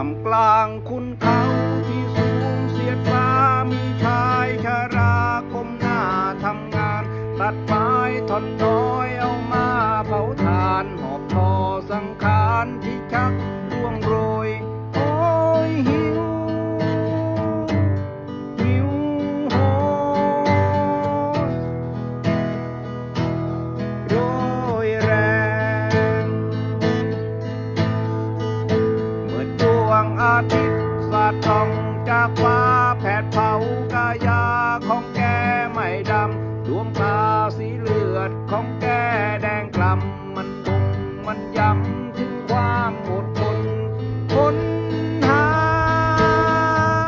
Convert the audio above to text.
าำกลางคุณเขาที่สูงเสียดฟ้ามีชายชาราคมหน้าทำงาน ตัดไม้ทนน้อยเอามาเผาทานหอบทอสังขารที่ชัก อาทิตย์สาดส่องจากฟ้าแผดเผากายาของแกไม่ดำดวงตาสีเลือดของแกแดงกล่ำมัน